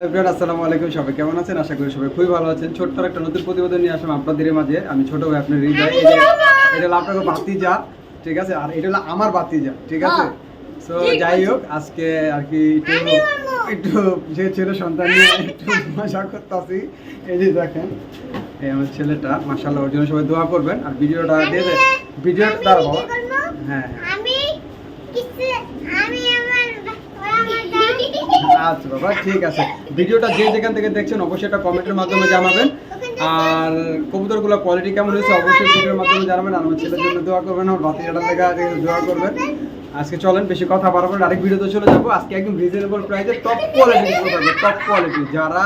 আসসালামু আলাইকুম। সবাই কেমন আছেন? আশা করি সবাই খুবই ভালো আছেন। ছোট্ট একটা নতুন প্রতিবেদন নিয়ে আসলাম আপনাদের মাঝে। আমি ছোট ভাই আপনার হৃদয়। এটা হলো আপনার বাতিজা ঠিক আছে? আর এটা হলো আমার বাতিজা ঠিক আছে? সো যাই হোক আজকে আর কি একটু একটু যে ছেলে সন্তান নিয়ে একটু মজা করতেছি। এই যে দেখেন এই আমার ছেলেটা মাশাআল্লাহ ওর জন্য সবাই দোয়া করবেন। আর ভিডিওটা দিয়ে দেন। ভিডিওটা দাঁড়া হ্যাঁ হ্যাঁ আমি কিছু আমি আমার ওরা আমার আচ্ছা বাবা ঠিক আছে। ভিডিওটা যে যেখান থেকে দেখছেন অবশ্যই এটা কমেন্টের মাধ্যমে জানাবেন। আর কবুতরগুলো কোয়ালিটি কেমন হয়েছে অবশ্যই ভিডিওর মাধ্যমে জানাবেন। আর আমার ছেলের জন্য দোয়া করবেন আমার বাতিজাটার লেখা দোয়া করবেন। আজকে চলেন বেশি কথা বারবার না, আরেক ভিডিওতে চলে যাব। আজকে একদম রিজনেবল প্রাইসে টপ কোয়ালিটি টপ কোয়ালিটি যারা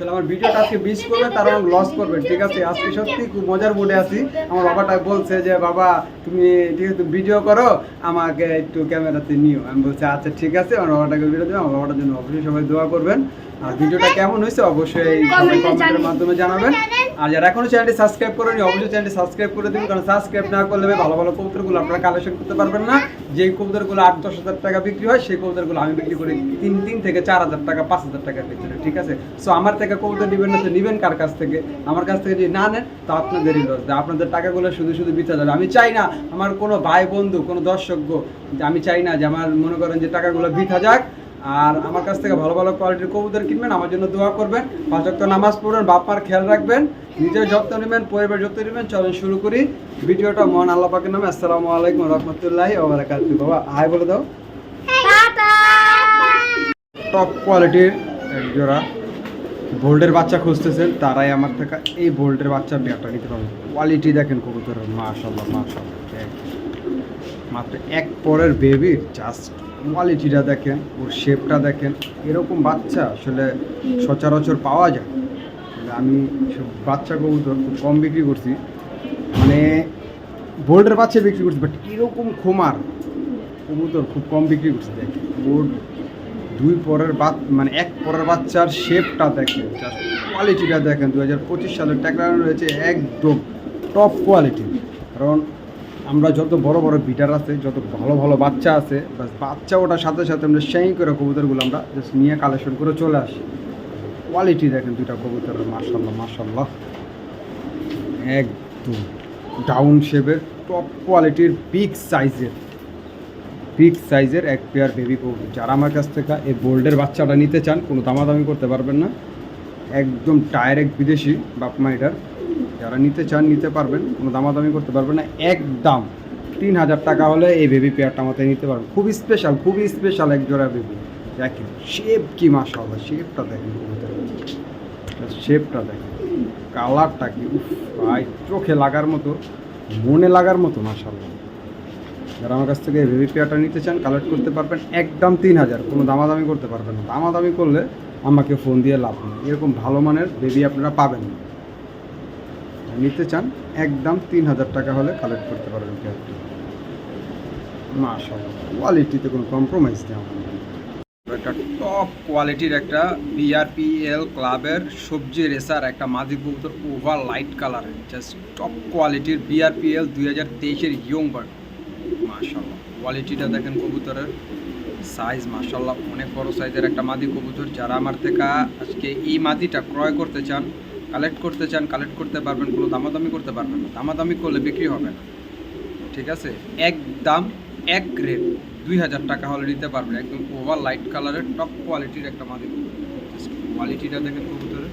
আসলে আমার ভিডিওটা আজকে মিস করবে, তারা লস করবেন ঠিক আছে? আজকে সত্যি খুব মজার মুডে আছি। আমার বাবাটা বলছে যে, বাবা, তুমি ঠিক আছে ভিডিও করো, আমাকে একটু ক্যামেরাতে নিও। আমি বলছি আচ্ছা ঠিক আছে। আমার বাবাটাকে ভিডিও দেবো আমার বাবাটার জন্য অবশ্যই সবাই দোয়া করবেন। আর ভিডিওটা কেমন হয়েছে অবশ্যই কমেন্টের মাধ্যমে জানাবেন। আর যারা এখনও চ্যানেলটি সাবস্ক্রাইব করেনি অবশ্যই চ্যানেলটি সাবস্ক্রাইব করে দিন কারণ সাবস্ক্রাইব না করলে ভালো ভালো কবুতরগুলো আপনারা কালেকশন করতে পারবেন না। যেই কবুতরগুলো আট দশ হাজার টাকা বিক্রি হয় সেই কবুতরগুলো আমি বিক্রি করি তিন তিন থেকে চার হাজার টাকা পাঁচ হাজার টাকার ভিতরে ঠিক আছে? সো আমার থেকে কবুতর নেবেন না তো নেবেন কার কাছ থেকে? আমার কাছ থেকে যদি না নেন তো আপনাদেরই লস আপনাদের টাকাগুলো শুধু শুধু বিতা যাবে। আমি চাই না আমার কোনো ভাই বন্ধু কোনো দর্শকগো যে আমি চাই না যে আমার মনে করেন যে টাকাগুলো বিথা যাক। আর আমার কাছ থেকে ভালো ভালো কোয়ালিটির কবুতর কিনবেন আমার জন্য দোয়া করবেন। পাঁচ ওয়াক্ত নামাজ পড়বেন বাপ মার খেয়াল রাখবেন নিজের যত্ন নেবেন পরিবার যত্ন নেবেন। চলেন শুরু করি ভিডিওটা মহান আল্লাহ পাকের নামে। আসসালামু আলাইকুম রহমতুল্লাহি ওবারাকাতুহু বাবা হাই বলে দাও। টপ কোয়ালিটির জোড়া বোল্ডের বাচ্চা খুঁজতেছেন তারাই আমার থেকে এই বোল্ডের বাচ্চা বিয়ারটা নিতে পারবেন কোয়ালিটি দেখেন কবুতরের মাশাল্লাহ মাশাল্লাহ মাত্র এক পরের বেবির জাস্ট কোয়ালিটিটা দেখেন, ওর শেপটা দেখেন, এরকম বাচ্চা আসলে সচরাচর পাওয়া যায়। আমি বাচ্চা কবুতর খুব কম বিক্রি করছি। মানে বোল্ডের বাচ্চা বিক্রি করছি বাট এরকম খোমার কবুতর খুব কম বিক্রি করছি, দেখেন। ওর দুই পরের বাচ মানে এক পরের বাচ্চার শেপটা দেখেন কোয়ালিটিটা দেখেন। দু হাজার পঁচিশ সালের ট্যাগরা রয়েছে, একদম টপ কোয়ালিটি কারণ আমরা যত বড় বড় বিটার আছে, যত ভালো ভালো বাচ্চা আছে বাচ্চা ওটার সাথে সাথে আমরা সেই করে কবুতরগুলো আমরা জাস্ট নিয়ে কালেকশন করে চলে আসি। কোয়ালিটি দেখেন দুইটা কবুতরের মার্শাল্লাহ মার্শাল্লাহ একদম ডাউন শেপের টপ কোয়ালিটির বিগ সাইজের বিগ সাইজের এক পেয়ার বেবি কবুতর। যারা আমার কাছ থেকে এই বোল্ডের বাচ্চাটা নিতে চান, কোনো দামাদামি করতে পারবেন না। একদম ডাইরেক্ট বিদেশি বাপ মা এটার যারা নিতে চান, নিতে পারবেন, কোনো দামাদামি করতে পারবেন না। একদম তিন হাজার টাকা হলে এই বেবি পেয়ারটা আমাদের নিতে পারবেন। খুবই স্পেশাল খুবই স্পেশাল এক জোড়া বেবি দেখেন শেপ কি মাসা হবে শেপটা দেখেন শেপটা দেখেন। কালারটা কি, উফ, ভাই, চোখে লাগার মতো, মনে লাগার মতো মাসাল্লাহ যারা আমার কাছ থেকে বেবি পেয়ারটা নিতে চান কালেক্ট করতে পারবেন, একদম তিন হাজার। কোনো দামাদামি করতে পারবেন না। দামাদামি করলে আমাকে ফোন দিয়ে লাভ নেই। এরকম ভালো মানের বেবি আপনারা পাবেন না। নিতে চান একদম তিন হাজার টাকা হলে কালেক্ট করতে পারবেন পেয়ারটি মাশাল্লাহ কোয়ালিটিতে কোনো কম্প্রোমাইজ নেই আমাদের। একটা টপ কোয়ালিটির একটা বিআরপিএল ক্লাবের সবজি রেসার একটা মাদি কবুতর over light colour just top কোয়ালিটির বিআরপিএল দুই হাজার তেইশের ইয়ং বার্ড মাশাল্লাহ কোয়ালিটিটা দেখেন কবুতরের সাইজ মাশাল্লাহ অনেক বড় সাইজের একটা মাদি কবুতর। যারা আমার থেকে আজকে এই মাদিটা ক্রয় করতে চান কালেক্ট করতে চান কালেক্ট করতে পারবেন, কোনো দামাদামি করতে পারবেন না। দামাদামি করলে বিক্রি হবে না। ঠিক আছে? এক দাম, এক রেট দুই হাজার টাকা হলে নিতে পারবেন। একদম ওভার লাইট কালারের টপ কোয়ালিটির একটা মাদি কোয়ালিটিটা দেখেন কবুতরের।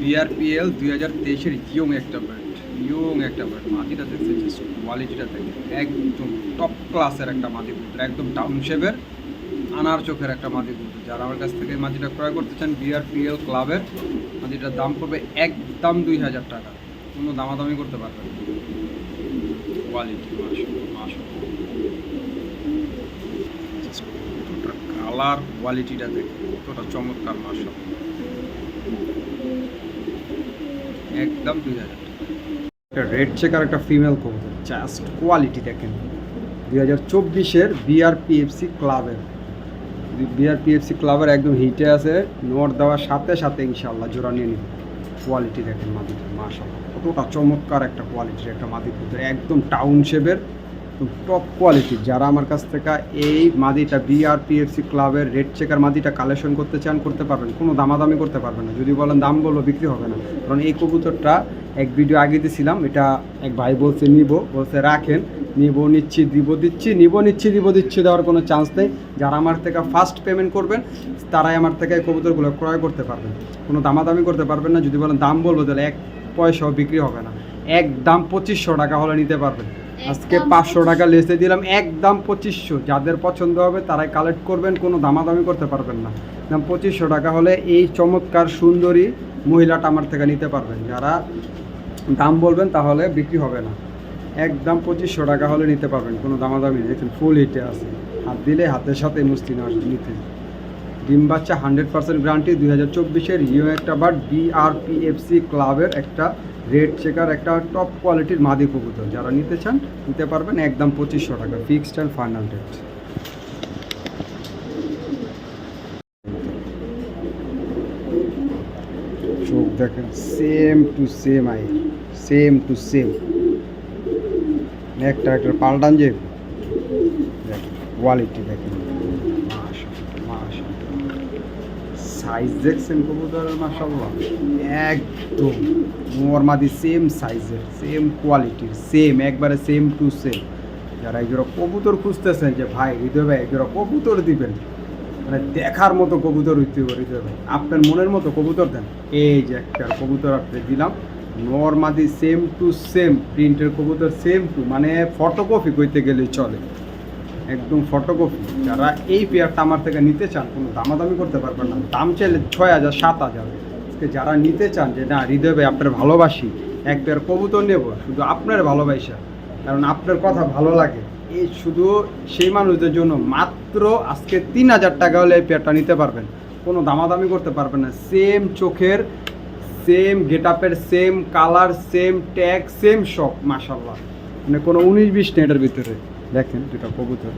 বিআরপিএল দুই হাজার তেইশের ইয়ং একটা ব্র্যান্ড ইয়ং একটা ব্র্যান্ড মাটিটা দেখতে কোয়ালিটিটা দেখে একদম টপ ক্লাসের একটা কবুতর। একদম টাউন শেপের আনার চোখের একটা মাটি কবুতর যারা আমার কাছ থেকে মাটিটা ক্রয় করতে চান বিআরপিএল ক্লাবের মাটিটার দাম পড়বে একদম দুই হাজার টাকা। কোনো দামাদামি করতে পারবেন। কোয়ালিটি কালার কোয়ালিটিটা দেখে কতটা চমৎকার মাশাআল্লাহ। একদম দুই হাজার একটা রেড চেকার একটা ফিমেল কবুতর। জাস্ট কোয়ালিটি দেখেন। দুই হাজার চব্বিশের বিআরপিএফসি ক্লাবের। বিআরপিএফসি ক্লাবের একদম হিটে আছে। নোট দেওয়ার সাথে সাথে ইনশাল্লাহ জোড়া নিয়ে নিব। কোয়ালিটি দেখেন মাদিপুর মাসাল্লাহ কতটা চমৎকার একটা কোয়ালিটির একটা মাদিপুর একদম টাউন শেপের একদম টপ কোয়ালিটির যারা আমার কাছ থেকে এই মাদিটা বিআরপিএফসি ক্লাবের রেড চেকার মাদিটা কালেকশন করতে চান, করতে পারবেন। কোনো দামাদামি করতে পারবেন না। যদি বলেন দাম বলব, বিক্রি হবে না। কারণ এই কবুতরটা এক ভিডিও আগে দিয়েছিলাম এটা এক ভাই বলছে, নিব। বলছে, রাখেন। নিব, নিচ্ছি, দিব, দিচ্ছি। নিব, নিচ্ছি, দিব, দিচ্ছি। দেওয়ার কোনো চান্স নেই। যারা আমার থেকে ফার্স্ট পেমেন্ট করবেন, তারাই আমার থেকে এই কবুতরগুলো ক্রয় করতে পারবেন। কোনো দামাদামি করতে পারবেন না। যদি বলেন দাম বলব, তাহলে এক পয়সাও বিক্রি হবে না। এক দাম পঁচিশশো টাকা হলে নিতে পারবেন। আজকে পাঁচশো টাকা লেসে দিলাম, একদম পঁচিশশো। যাদের পছন্দ হবে তারাই কালেক্ট করবেন, কোনো দামাদামি করতে পারবেন না। দাম পঁচিশশো টাকা হলে এই চমৎকার সুন্দরী মহিলাটা আমার থেকে নিতে পারবেন। যারা দাম বলবেন তাহলে বিক্রি হবে না। একদম পঁচিশশো টাকা হলে নিতে পারবেন, কোনো দামাদামি নেই। ফুল হিটে আছে। হাত দিলে হাতের সাথে মুস্তি নিতে। ডিম বাচ্চা হান্ড্রেড পার্সেন্ট গ্যারান্টি দুই হাজার চব্বিশের ইউ একটা বার বিআরপিএফসি ক্লাবের একটা রেড চেকার, একটা টপ কোয়ালিটির মাদি কবুতর। যারা নিতে চান, নিতে পারবেন একদম পঁচিশশো টাকা ফিক্সড অ্যান্ড ফাইনাল রেট চোখ দেখেন same to same eye same to same একটা একটা পাল্টান যে কোয়ালিটি দেখেন। সাইজ দেখছেন কবুতরের মাসাল্লাহ একদম মোর মাদি সেম সাইজের সেম কোয়ালিটির সেম একবারে সেম টু সেম যারা এগুলো কবুতর খুঁজতেছেন যে, ভাই, হৃদয় ভাই, এগুলো কবুতর দিবেন। মানে দেখার মতো কবুতর হইতে হবে, হৃদয় ভাই। আপনার মনের মতো কবুতর দেন। এই যে একটা কবুতর আপনি দিলাম, নর্মাদি সেম টু সেম প্রিন্টের কবুতর সেম টু মানে ফটোকপি কইতে গেলে চলে। একদম ফটোকপি যারা এই পেয়ারটা আমার থেকে নিতে চান, কোনো দামাদামি করতে পারবেন না। দাম চাইলে ছয় হাজার, সাত হাজার। যারা নিতে চান যে, না, হৃদয় ভাই, আপনার ভালোবাসি, এক পেয়ার কবুতর নেব, শুধু আপনার ভালোবাসা, কারণ আপনার কথা ভালো লাগে। এই শুধু সেই মানুষদের জন্য মাত্র আজকে তিন হাজার টাকা হলে এই পেয়ারটা নিতে পারবেন। কোনো দামাদামি করতে পারবেন না। সেম চোখের সেম গেট আপের same colour same tag same সব মাসাল্লাহ মানে কোনো উনিশ বিশ নেই এটার ভিতরে। দেখেন দুটা কবুতর।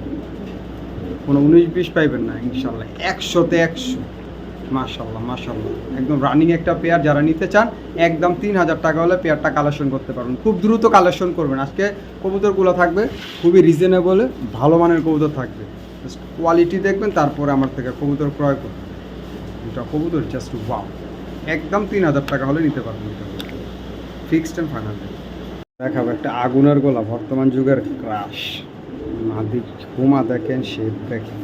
কোনো উনিশ বিশ পাইবেন না, ইনশাল্লাহ। একশোতে একশো। মাশাল্লাহ মাশাল্লাহ। একদম রানিং একটা পেয়ার যারা নিতে চান, একদম তিন হাজার টাকা হলে পেয়ারটা কালেকশন করতে পারবেন। খুব দ্রুত কালেকশন করবেন। আজকে কবুতরগুলো থাকবে খুবই রিজনেবলে ভালো মানের কবুতর থাকবে। কোয়ালিটি দেখবেন, তারপরে আমার থেকে কবুতর ক্রয় করবেন। দুটা কবুতর জাস্ট ওয়াও একদম তিন হাজার টাকা হলে নিতে পারবেন ফিক্সড অ্যান্ড ফাইনাল দেখাবো একটা আগুনের গোলা বর্তমান যুগের ক্রাশ মাদি হুমা দেখেন শেপ দেখেন।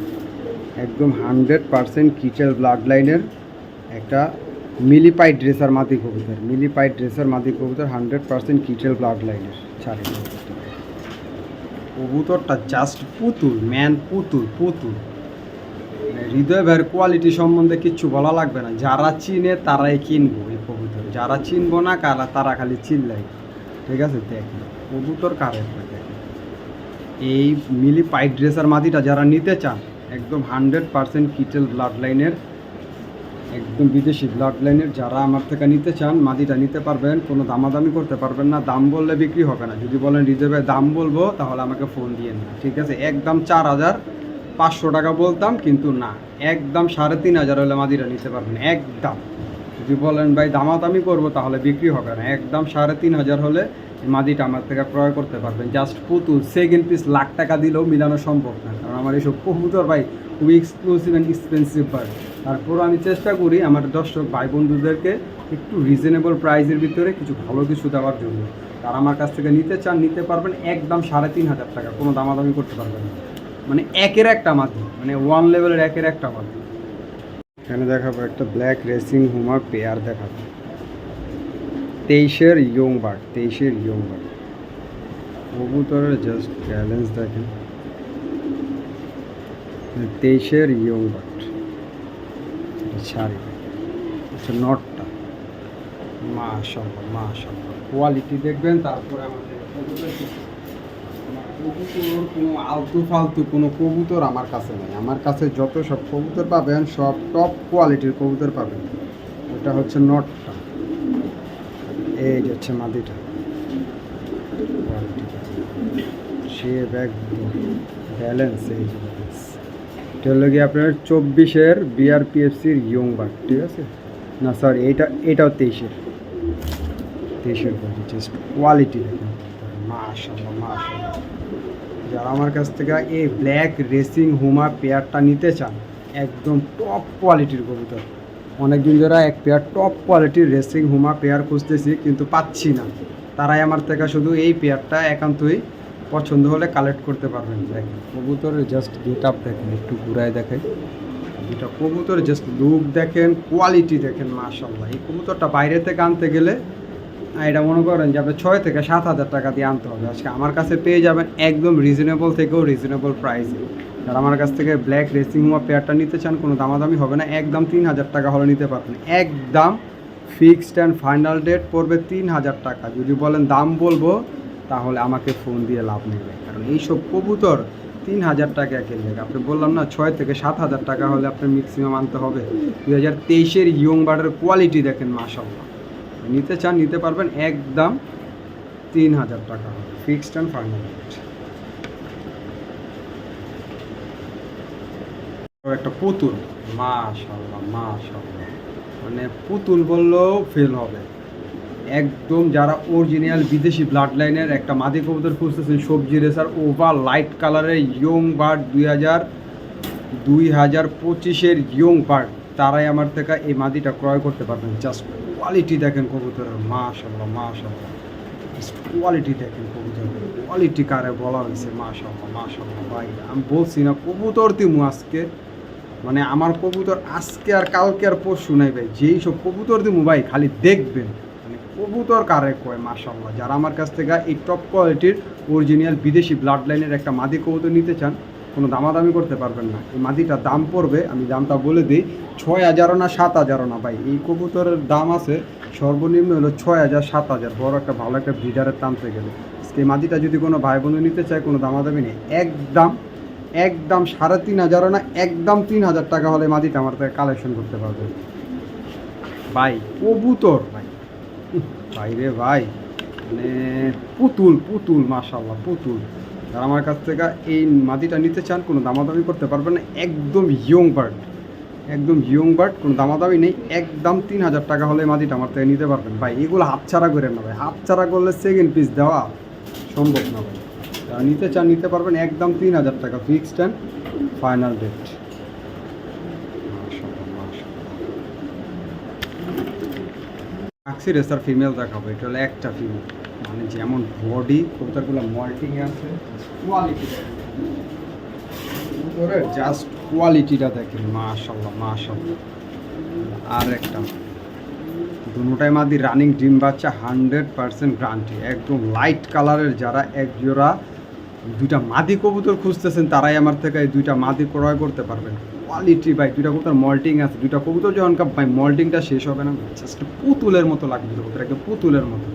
একদম হান্ড্রেড পারসেন্ট কিচেল ব্লাড লাইনের একটা মিলিপাইড ড্রেসার মাদি কবুতর। মিলিপাইড ড্রেসার মাদি কবুতর হান্ড্রেড পারসেন্ট কিচেল ব্লাড লাইনের ছাড়ি। কবুতরটা জাস্ট পুতুল ম্যান পুতুল পুতুল। মানে হৃদয় ভাইয়ের কোয়ালিটি সম্বন্ধে কিচ্ছু বলা লাগবে না। যারা চিনে তারাই কিনবো এই কবুতর। যারা চিনবো না, কারা তারা খালি চিনলাই ঠিক আছে দেখ কবুতর কারে দেখেন এই মিলি পাইট ড্রেসার মাদিটা যারা নিতে চান, একদম হান্ড্রেড পারসেন্ট কিটেল ব্লাড লাইনের, একদম বিদেশি ব্লাড লাইনের যারা আমার থেকে নিতে চান মাদিটা নিতে পারবেন, কোনো দামাদামি করতে পারবেন না, দাম বললে বিক্রি হবে না। যদি বলেন রিজার্ভে দাম বলব, তাহলে আমাকে ফোন দিয়ে না ঠিক আছে? একদম চার হাজার পাঁচশো টাকা বলতাম, কিন্তু না, একদম সাড়ে তিন হাজার হলে মাদিটা নিতে পারবেন, একদম। যদি বলেন, ভাই, দামাদামি করব, তাহলে বিক্রি হবে না। একদম সাড়ে তিন হাজার হলে মাদিটা আমার থেকে ক্রয় করতে পারবেন। জাস্ট পুতুল সেকেন্ড পিস লাখ টাকা দিলেও মিলানো সম্ভব না। কারণ আমার এইসব কবুতর ভাই খুবই এক্সক্লুসিভ অ্যান্ড এক্সপেন্সিভ বার্ড তারপরও আমি চেষ্টা করি আমার দর্শক ভাই বন্ধুদেরকে একটু রিজনেবল প্রাইসের ভিতরে কিছু ভালো কিছু দেওয়ার জন্য। তারা আমার কাছ থেকে নিতে চান, নিতে পারবেন একদম সাড়ে তিন হাজার টাকা। কোনো দামাদামি করতে পারবেন না। মানে একের একটা মাদি মানে ওয়ান লেভেলের একের একটা মাদি এখানে দেখাবো একটা ব্ল্যাক রেসিং হুমা পেয়ার দেখাবো। তেইশের ইয়ং বার্ড তেইশের ইয়ং বার্ড কবুতরের জাস্ট ব্যালেন্স দেখেন। তেইশের ইয়ং বার্ড ছাড়ি আচ্ছা নটটা মাশাল্লাহ মাশাল্লাহ কোয়ালিটি দেখবেন, তারপরে আমাদের কোনো আলতু ফালতু কোনো কবুতর আমার কাছে নেই। আমার কাছে যত সব কবুতর পাবেন, সব টপ কোয়ালিটির কবুতর পাবেন। ওটা হচ্ছে নটটা এই যে হচ্ছে মাদিটা। সে একদম ব্যালেন্স এই যে এটা হলো গিয়ে আপনার চব্বিশের বিআরপিএফসির ইয়ং বার্ড ঠিক আছে? না সরি এইটা এটাও তেইশের। তেইশের বলছি জাস্ট কোয়ালিটি দেখুন। মাশাল্লাহ মাশাল্লাহ যারা আমার কাছ থেকে এই ব্ল্যাক রেসিং হুমা পেয়ারটা নিতে চান, একদম টপ কোয়ালিটির কবুতর। অনেকদিন ধরে এক পেয়ার টপ কোয়ালিটির রেসিং হুমা পেয়ার খুঁজতেছি, কিন্তু পাচ্ছি না। তারাই আমার থেকে শুধু এই পেয়ারটা একান্তই পছন্দ হলে কালেক্ট করতে পারবেন। দেখেন কবুতরের জাস্ট গেট আপ দেখেন, একটু ঘুরায় দেখেন দুটা কবুতর জাস্ট লুক দেখেন কোয়ালিটি দেখেন মাশাল্লাহ এই কবুতরটা বাইরে থেকে আনতে গেলে এটা মনে করেন যে আপনি ছয় থেকে সাত হাজার টাকা দিয়ে আনতে হবে। আজকে আমার কাছে পেয়ে যাবেন একদম রিজনেবল থেকেও রিজনেবল প্রাইসে যারা আমার কাছ থেকে ব্ল্যাক রেসিং হোমা পেয়ারটা নিতে চান, কোনো দামাদামি হবে না। একদম তিন হাজার টাকা হলে নিতে পারবেন। একদম ফিক্সড অ্যান্ড ফাইনাল ডেট পড়বে তিন হাজার টাকা। যদি বলেন দাম বলব, তাহলে আমাকে ফোন দিয়ে লাভ নেবে কারণ এইসব কবুতর তিন হাজার টাকা কিনলে আপনি বললাম না, ছয় থেকে সাত হাজার টাকা হলে আপনার ম্যাক্সিমাম আনতে হবে। দুই হাজার তেইশের ইয়ং বার্ডের কোয়ালিটি দেখেন মাসাল্লাহ নিতে চান, নিতে পারবেন একদম তিন হাজার টাকা ফিক্সড অ্যান্ড ফাইনাল একটা পুতুল মাশাল্লাহ মাশাল্লাহ মানে পুতুল বললেও ফেল হবে। একদম যারা অরিজিনাল বিদেশি ব্লাড লাইনের একটা মাদি কবুতর খুঁজতেছেন, সবজি রেসার ওভার লাইট কালারের ইয়ং বার্ড দুই হাজার দুই হাজার পঁচিশের ইয়ং বার্ড তারাই আমার থেকে এই মাদিটা ক্রয় করতে পারবেন জাস্ট কোয়ালিটি দেখেন কবুতরের মাশাল্লাহ মাশাল্লাহ কোয়ালিটি দেখেন কবুতরের কোয়ালিটি কারে বলা হয়েছে মাশাল্লাহ মাশাল্লাহ ভাই। আমি বলছি না কবুতর দিমু আজকে মানে আমার কবুতর আজকে আর কালকে আর পরশু নাই ভাই। যেই সব কবুতর দিমু ভাই, খালি দেখবেন। মানে কবুতর কারে কয় মাশাল্লাহ যারা আমার কাছ থেকে এই টপ কোয়ালিটির অরিজিনাল বিদেশি ব্লাড লাইনের একটা মাদি কবুতর নিতে চান কোনো দামাদামি করতে পারবেন না। এই মাদিটার দাম পড়বে, আমি দামটা বলে দিই, ছয় হাজারও না সাত হাজারও না ভাই। এই কবুতরের দাম আছে, সর্বনিম্ন হলো ছয় হাজার, সাত হাজার। বড় একটা, ভালো একটা ব্রিডারের টানতে গেলে। এই মাদিটা যদি কোনো ভাই বন্ধু নিতে চায়, কোনো দামাদামি নেই। একদম একদম সাড়ে তিন হাজারও না, একদম তিন হাজার টাকা হলে মাদিটা আমার থেকে কালেকশন করতে পারবে। ভাই, কবুতর, ভাই। ভাই রে ভাই মানে পুতুল পুতুল মাশাল্লাহ পুতুল। যারা আমার কাছ থেকে এই মাটিটা নিতে চান, কোনো দামাদামি করতে পারবেন না। একদম ইয়ং বার্ড একদম ইয়ং বার্ড কোনো দামাদামি নেই। একদম তিন হাজার টাকা হলে মাদিটা আমার থেকে নিতে পারবেন। ভাই, এগুলো হাতছাড়া করে না ভাই। হাতছাড়া করলে সেকেন্ড পিস দেওয়া সম্ভব না ভাই। নিতে চান, নিতে পারবেন। একদম তিন হাজার টাকা ফিক্সড অ্যান্ড ফাইনাল ডেট আক্সি রেসার ফিমেল দেখাবো। এটা হলো একটা ফিমেল মানে যেমন বডি কবুতরগুলো মল্টিং আছে কোয়ালিটি জাস্ট কোয়ালিটিটা দেখেন মাশাল্লাহ মাশাল্লাহ আর একটা, দুটাই মাদি রানিং ডিম বাচ্চা হান্ড্রেড পার্সেন্ট গ্রান্টি একদম লাইট কালারের যারা এক জোড়া দুইটা মাদি কবুতর খুঁজতেছেন, তারাই আমার থেকে এই দুইটা মাদি ক্রয় করতে পারবেন। কোয়ালিটি ভাই, দুইটা কবুতর মল্টিং আছে, দুইটা কবুতর যখন ভাই মল্টিংটা শেষ হবে না। জাস্ট পুতুলের মতো লাগবে দুটো কবুতর, একদম পুতুলের মতো।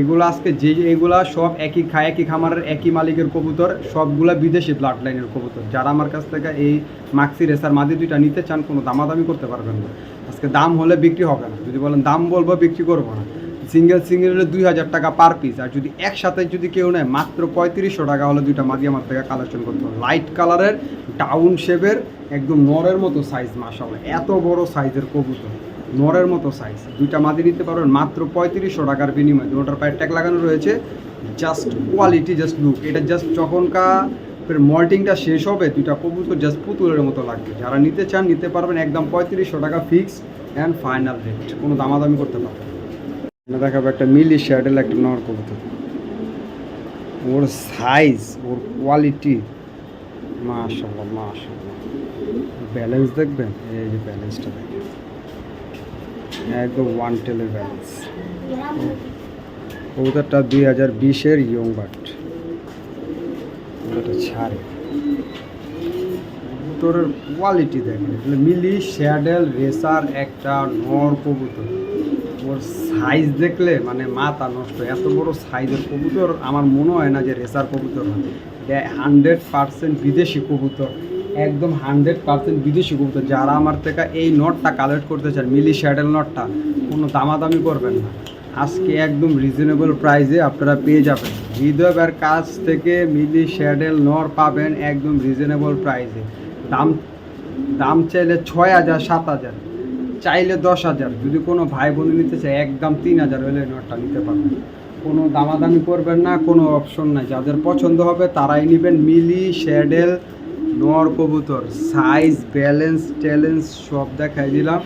এগুলো আজকে যে এগুলা সব একই খা একই খামারের, একই মালিকের কবুতর, সবগুলা বিদেশি ব্লাড লাইনের কবুতর। যারা আমার কাছ থেকে এই মাক্সি রেসার মাদি দুইটা নিতে চান, কোনো দামাদামি করতে পারবেন না। আজকে দাম হলে বিক্রি হবে না। যদি বলেন দাম বলব, বিক্রি করব না। সিঙ্গেল সিঙ্গেল হলে দুই হাজার টাকা পার পিস আর যদি একসাথে যদি কেউ নেয়, মাত্র পঁয়ত্রিশশো টাকা হলে দুইটা মাদি আমার থেকে কালেকশন করতে হবে। লাইট কালারের ডাউন শেপের একদম নরের মতো সাইজ মাসাল্লাহ এত বড় সাইজের কবুতর। নরের মতো সাইজ দুইটা মাদি নিতে পারবেন, মাত্র পঁয়ত্রিশশো টাকার বিনিময়ে। দুটার পায়ের ট্যাগ লাগানো রয়েছে। জাস্ট কোয়ালিটি জাস্ট লুক এটা জাস্ট যখনকার মল্টিংটা শেষ হবে, দুইটা কবুতর জাস্ট পুতুলের মতো লাগবে। যারা নিতে চান, নিতে পারবেন একদম পঁয়ত্রিশশো টাকা ফিক্স অ্যান্ড ফাইনাল রেট কোনো দামাদামি করতে পারবেন না। দেখাবো একটা মিলি শ্যাডেল একটা নর কবুতর। ওর সাইজ ওর কোয়ালিটি মাশাল্লাহ মাশাল্লাহ ব্যালেন্স দেখবেন? এই যে ব্যালেন্সটা দেখেন। একদম ওয়ান টেলের ব্যালেন্স কবুতরটা দুই হাজার বিশের ইয়ং বাট কবুতরটা ছাড়ে। কবুতরের কোয়ালিটি দেখেন, এগুলো মিলি শ্যাডেল রেসার একটা নর কবুতর। ওর সাইজ দেখলে মানে মাথা নষ্ট, এত বড় সাইজের কবুতর, আমার মনে হয় না যে রেসার কবুতর হান্ড্রেড পার্সেন্ট বিদেশি কবুতর। একদম হান্ড্রেড পার্সেন্ট বিদেশি কবুতর। যারা আমার থেকে এই নটটা কালেক্ট করতে চান, মিলি শ্যাডেল নটটা কোনো দামাদামি করবেন না। আজকে একদম রিজনেবল প্রাইসে আপনারা পেয়ে যাবেন। হৃদয়ের কাছ থেকে মিলি শ্যাডেল নর পাবেন একদম রিজনেবল প্রাইসে দাম দাম চাইলে ছয় হাজার, সাত হাজার, চাইলে দশ হাজার। যদি কোনো ভাই বোন নিতে চায়, একদম তিন হাজার হলে নটটা নিতে পারবেন। কোনো দামাদামি করবেন না, কোনো অপশন নাই। যাদের পছন্দ হবে তারাই নেবেন মিলি শ্যাডেল নর কবুতর সাইজ ব্যালেন্স ট্যালেন্স সব দেখাই দিলাম।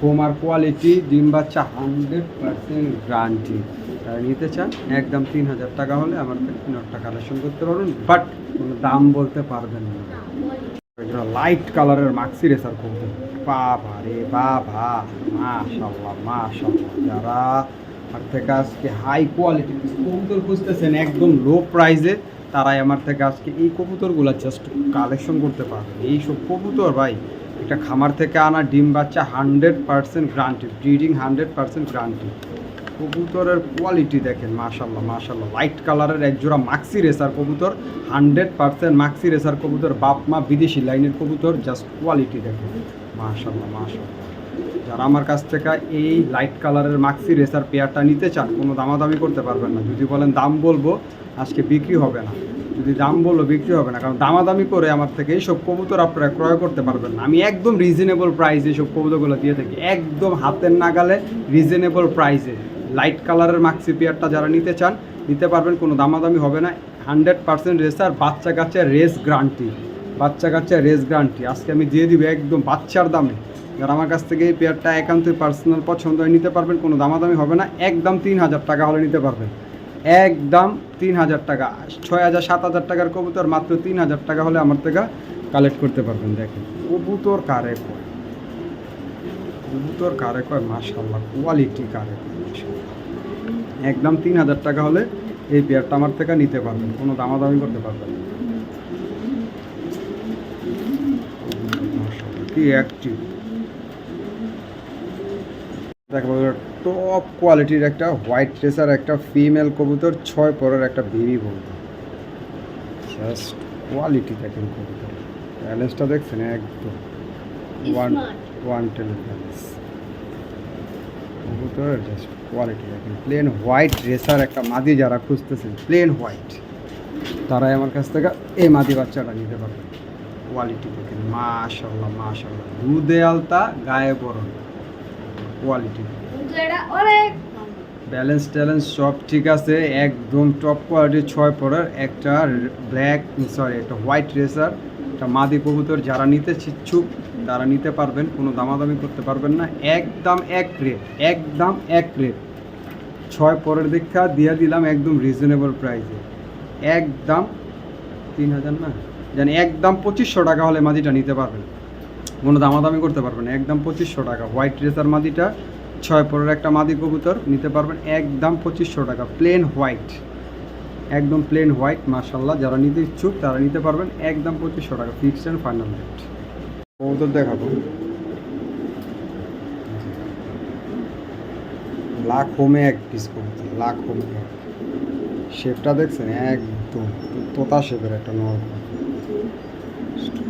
কোমার কোয়ালিটি ডিম বাচ্চা হান্ড্রেড পার্সেন্ট গ্যারান্টি তারা নিতে চান, একদম তিন হাজার টাকা হলে আমার নটটা কালেকশন করতে পারবেন বাট কোনো দাম বলতে পারবেন না। এটা লাইট কালারের মাক্সি রেসার কবুতর। বাবা রে বাবা মাশাল্লাহ মাশাল্লাহ যারা আমার থেকে আজকে হাই কোয়ালিটি কবুতর খুঁজতেছেন, একদম লো প্রাইসে তারাই আমার থেকে আজকে এই কবুতরগুলো জাস্ট কালেকশন করতে পারবে। এইসব কবুতর ভাই একটা খামার থেকে আনা ডিম বাচ্চা hundred percent guarantee breeding hundred percent guarantee কবুতরের কোয়ালিটি দেখেন মাশাল্লাহ মাশাল্লাহ লাইট কালারের একজোড়া মাক্সি রেসার কবুতর হান্ড্রেড পার্সেন্ট মাক্সি রেসার কবুতর বাপ মা বিদেশি লাইনের কবুতর জাস্ট কোয়ালিটি দেখেন। মাশাল্লাহ মাশাল্লাহ যারা আমার কাছ থেকে এই লাইট কালারের মাক্সি রেসার পেয়ারটা নিতে চান, কোনো দামাদামি করতে পারবেন না। যদি বলেন দাম বলব, আজকে বিক্রি হবে না। যদি দাম বলল বিক্রি হবে না। কারণ দামাদামি করে আমার থেকে এইসব কবুতর আপনারা ক্রয় করতে পারবেন না। আমি একদম রিজনেবল প্রাইসে এইসব কবুতরগুলো দিয়ে থাকি। একদম হাতের নাগালে রিজনেবল প্রাইসে লাইট কালারের মাক্সি পেয়ারটা যারা নিতে চান, নিতে পারবেন, কোনো দামাদামি হবে না। হান্ড্রেড পার্সেন্ট রেসার বাচ্চা কাচ্চা রেস গ্রান্টি বাচ্চা কাচ্চা রেস গ্রান্টি আজকে আমি দিয়ে দিব একদম বাচ্চার দামে। যারা আমার কাছ থেকে এই পেয়ারটা একান্তই পার্সোনাল পছন্দ হয় নিতে পারবেন, কোনো দামাদামি হবে না, একদম তিন হাজার টাকা হলে নিতে পারবেন। একদম তিন হাজার টাকা, ছয় হাজার, সাত হাজার টাকার কবুতর মাত্র তিন হাজার টাকা হলে আমার থেকে কালেক্ট করতে পারবেন, দেখেন। কবুতর কারে কয়? কবুতর কারে কয়? মাশাল্লাহ কোয়ালিটি কারে। একদম তিন হাজার টাকা হলে এই পেয়ারটা আমার থেকে নিতে পারবেন, কোনো দামাদামি করতে পারবেন কি অ্যাক্টিভ দেখো টপ কোয়ালিটির একটা হোয়াইট রেসার একটা ফিমেল কবুতর ছয় পরের একটা বেবি কবুতর। জাস্ট কোয়ালিটি দেখেন কবুতর। ব্যালেন্সটা দেখছেন একদম। ওয়ান ওয়ান টেন ব্যালেন্স কবুতরের জাস্ট কোয়ালিটি দেখেন। প্লেন হোয়াইট রেসার একটা মাদি যারা খুঁজতেছেন প্লেন হোয়াইট তারাই আমার কাছ থেকে এই মাদি বাচ্চাটা নিতে পারবেন কোয়ালিটি দেখেন মাশাল্লাহ মাশাল্লাহ দুধে আলতা গায়ে বরণ। কোয়ালিটি ব্যালেন্স ট্যালেন্স সব ঠিক আছে একদম টপ কোয়ালিটির ছয় পরের একটা ব্ল্যাক সরি একটা হোয়াইট রেসার একটা মাদি কবুতর যারা নিতে ইচ্ছুক তারা নিতে পারবেন কোনো দামাদামি করতে পারবেন না একদম এক রেট একদম এক রেট ছয় পরের দীক্ষা দিয়ে দিলাম একদম রিজনেবল প্রাইসে একদম তিন হাজার না জানি একদম পঁচিশশো টাকা হলে মাদিটা নিতে পারবেন। কোনো দামাদামি করতে পারবেন একদম পঁচিশশো টাকা। হোয়াইট রেসার মাদিটা, ছয় পরের একটা মাদি কবুতর, নিতে পারবেন একদম পঁচিশশো টাকা। প্লেন হোয়াইট একদম প্লেন হোয়াইট মার্শাল্লাহ যারা নিতে ইচ্ছুক, তারা নিতে পারবেন একদম পঁচিশশো টাকা। ফিক্সড অ্যান্ড ফাইনাল রেট কবুতর দেখাবো। লাখ হোমে এক পিস কবুতর, লাখ হোমে। এক শেপটা দেখছেন? একদম, তোতা শেপের একটা নর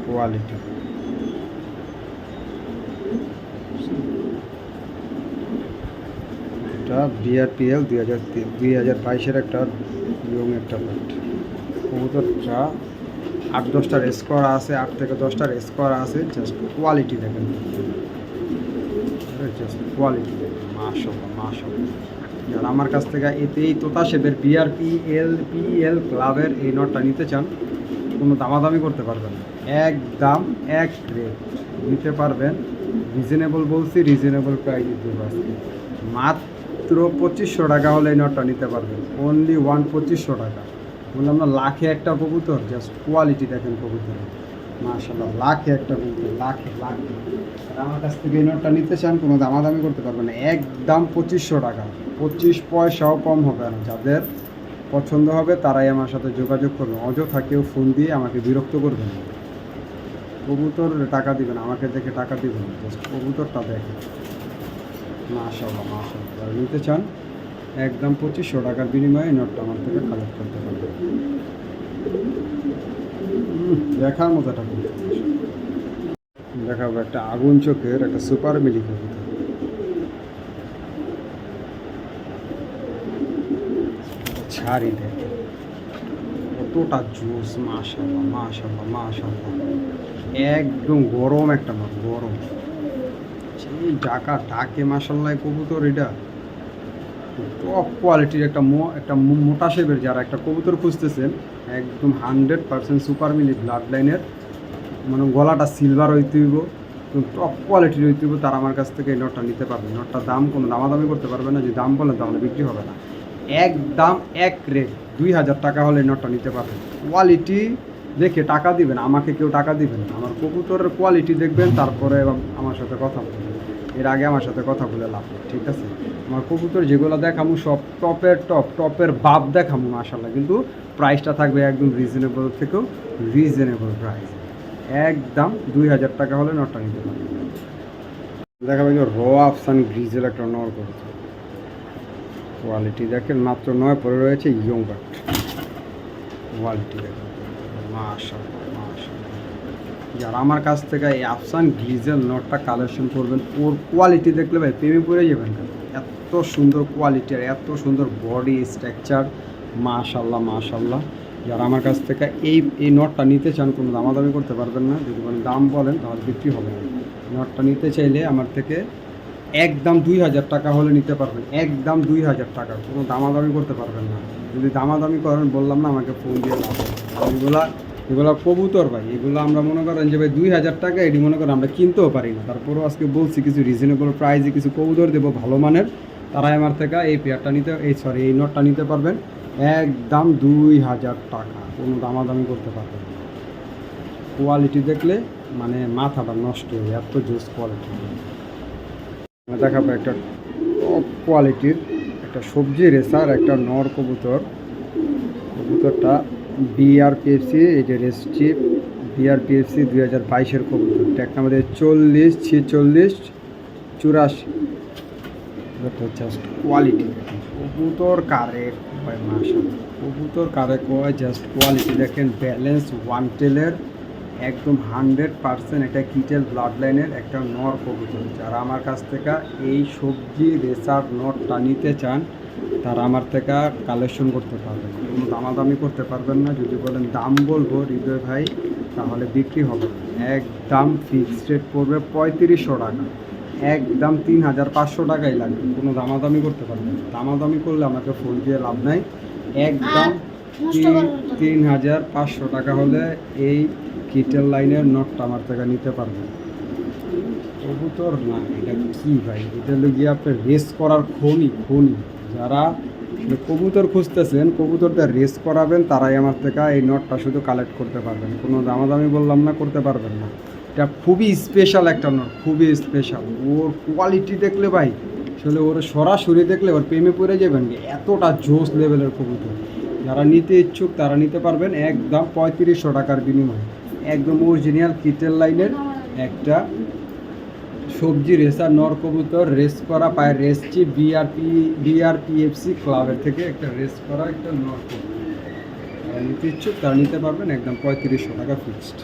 কোয়ালিটি এটা বিআরপিএল দুই হাজার দুই হাজার বাইশের একটা ইয়ং একটা লট কবুতরটা আট, দশটার স্কোয়ার আছে, আট থেকে দশটার স্কোয়ার আছে জাস্ট কোয়ালিটি দেখেন। জাস্ট কোয়ালিটি দেখেন মাশাল্লাহ মাশাল্লাহ যারা আমার কাছ থেকে এতে এই তোতা শেপের বিআরপিএল পিএল ক্লাবের এই নটটা নিতে চান, কোনো দামাদামি করতে পারবেন না। একদম এক রেট নিতে পারবেন। রিজনেবল বলছি রিজনেবল প্রাইসে দেবো আজকে। মাত্র পঁচিশশো টাকা হলে নটটা নিতে পারবেন। অনলি ওয়ান পঁচিশশো টাকা। বললাম, না, লাখে একটা কবুতর জাস্ট কোয়ালিটি দেখেন কবুতরের। মাশাল্লাহ লাখে একটা কবুতর, লাখে লাখে। আমার কাছ থেকে এই নটটা নিতে চান, কোনো দামাদামি করতে পারবেন না। একদম পঁচিশশো টাকা। পঁচিশ পয়সাও কম হবে না। যাদের পছন্দ হবে, তারাই আমার সাথে যোগাযোগ করবেন। অযথা কেউ ফোন দিয়ে আমাকে বিরক্ত করবেন কবুতর টাকা দিবেন, আমাকে দেখে টাকা দিবেন জাস্ট কবুতরটা দেখেন। মাশাল্লাহ মাশাল্লাহ যারা নিতে চান, একদম পঁচিশশো টাকার বিনিময়ে নোটটা আমার থেকে কালেক্ট করতে পারবেন। দেখার মতো একটা দেখাবো, একটা আগুন চোখের একটা সুপার মিলি কবুতর ছাড়ি দেখে কতটা জুস মাশাল্লাহ মাশাল্লাহ মাশাল্লাহ একদম গরম একটা গরম। ডাকা ডাকে, মাশাল্লাহ, কবুতর এটা টপ কোয়ালিটির একটা মো, একটা মোটা শেপের যারা একটা কবুতর খুঁজতেছেন, একদম হান্ড্রেড পার্সেন্ট সুপার মিলি ব্লাড লাইনের মানে গলাটা সিলভার হইতে হইব টপ কোয়ালিটির হইতে হইব, তারা আমার কাছ থেকে এই নটটা নিতে পারবে। নটটার দাম কোনো দামাদামি করতে পারবে না, যদি দাম বলেন তাহলে বিক্রি হবে না। এক দাম এক রেট দুই হাজার টাকা হলে নটটা নিতে পারবেন। কোয়ালিটি দেখে টাকা দিবেন, আমাকে কেউ টাকা দিবেন। আমার কবুতরের কোয়ালিটি দেখবেন, তারপরে আমার সাথে কথা বলবেন। এর আগে আমার সাথে কথা বলে লাভ নেই, ঠিক আছে? আমার কবুতর যেগুলো দেখামু সব টপের টপ টপের বাপ দেখামু মাসাল্লাহ কিন্তু প্রাইসটা থাকবে একদম রিজনেবল থেকেও রিজনেবল প্রাইস একদম দুই হাজার টাকা হলে নটটা নিতে পারবেন দেখাবে যে র আফসান গ্রিজের একটা নর কবুতর। কোয়ালিটি দেখেন মাত্র নয় পরে রয়েছে ইয়ং কোয়ালিটি দেখেন মাশাআল্লাহ। যারা আমার কাছ থেকে এই আফসান গ্লিজের নটটা কালেকশন করবেন। ওর কোয়ালিটি দেখলে ভাই প্রেমে পড়ে যাবেন এত সুন্দর কোয়ালিটি আর এত সুন্দর বডি স্ট্রাকচার মাশাল্লাহ মাশাল্লাহ যারা আমার কাছ থেকে এই এই নটটা নিতে চান, কোনো দামাদামি করতে পারবেন না। যদি কোনো দাম বলেন, তাহলে বিক্রি হবে না। নটটা নিতে চাইলে আমার থেকে একদম দুই হাজার টাকা হলে নিতে পারবেন। একদম দুই হাজার টাকা, কোনো দামাদামি করতে পারবেন না। যদি দামাদামি করেন, বললাম না, আমাকে ফোন দিয়ে লাভ। এগুলা এগুলো কবুতর ভাই, এগুলো আমরা মনে করেন যে ভাই দুই হাজার টাকা এটি মনে করেন আমরা কিনতেও পারি না। তারপরেও আজকে বলছি কিছু রিজনেবল প্রাইসে কিছু কবুতর দেবো, ভালো মানের। তারাই আমার থেকে এই পেয়ারটা নিতে, এই সরি এই নোটটা নিতে পারবেন। একদম দুই হাজার টাকা, কোনো দামাদামি করতে পারবেন কোয়ালিটি দেখলে মানে মাথাটা নষ্ট হয়ে এত জুস কোয়ালিটি দেখাবো একটা টপ কোয়ালিটির একটা সবজি রেসার একটা নর কবুতর। কবুতরটা বিআরপিএফসি এই যে রেসচিপ বিআরপিএফসি দুই হাজার বাইশের কবুতর ট্যাগ আমাদের চল্লিশ, ছেচল্লিশ, চুরাশি। জাস্ট কোয়ালিটি কবুতর কারে কয় মাসা কবুতর কারে কয় জাস্ট কোয়ালিটি দেখেন ব্যালেন্স ওয়ান টেলের একদম হান্ড্রেড পার্সেন্ট একটা কিটেল ব্লাড লাইনের একটা নর কবুতর। যারা আমার কাছ থেকে এই সবজি রেসার নটটা নিতে চান তারা আমার থেকে কালেকশন করতে পারবেন কোনো দামাদামি করতে পারবেন না। যদি বলেন দাম বলব হৃদয় ভাই তাহলে বিক্রি হবে একদম ফিক্সড রেট পড়বে পঁয়ত্রিশশো টাকা। একদম তিন হাজার পাঁচশো টাকাই লাগবে। কোনো দামাদামি করতে পারবেন না। দামাদামি করলে আমাকে ফোন দিয়ে লাভ নাই। একদম তিন তিন হাজার পাঁচশো টাকা হলে এই কিটেল লাইনের নটটা আমার থেকে নিতে পারবেন। কবুতর না এটা কী ভাই? এটা গিয়ে আপনার রেস করার খনি খনি। যারা মানে কবুতর খুঁজতেছেন কবুতরটা রেস করাবেন, তারাই আমার থেকে এই নটটা শুধু কালেক্ট করতে পারবেন। কোনো দামাদামি বললাম না, করতে পারবেন না। এটা খুবই স্পেশাল একটা নট, খুবই স্পেশাল ওর কোয়ালিটি দেখলে ভাই, আসলে ওর সরাসরি দেখলে ওর প্রেমে পড়ে যাবেন এতটা জোস লেভেলের কবুতর। যারা নিতে ইচ্ছুক, তারা নিতে পারবেন একদম পঁয়ত্রিশশো টাকার বিনিময়ে। একদম অরিজিনাল কিটেল লাইনের একটা সবজি রেসার নর কবুতর, রেস করা পায় রেসছি বিআরপি বিআরপিএফসি ক্লাবের থেকে একটা রেস করা, একটা নর কবুতর। নিতে ইচ্ছুক তারা নিতে পারবেন একদম পঁয়ত্রিশশো টাকা ফিক্সড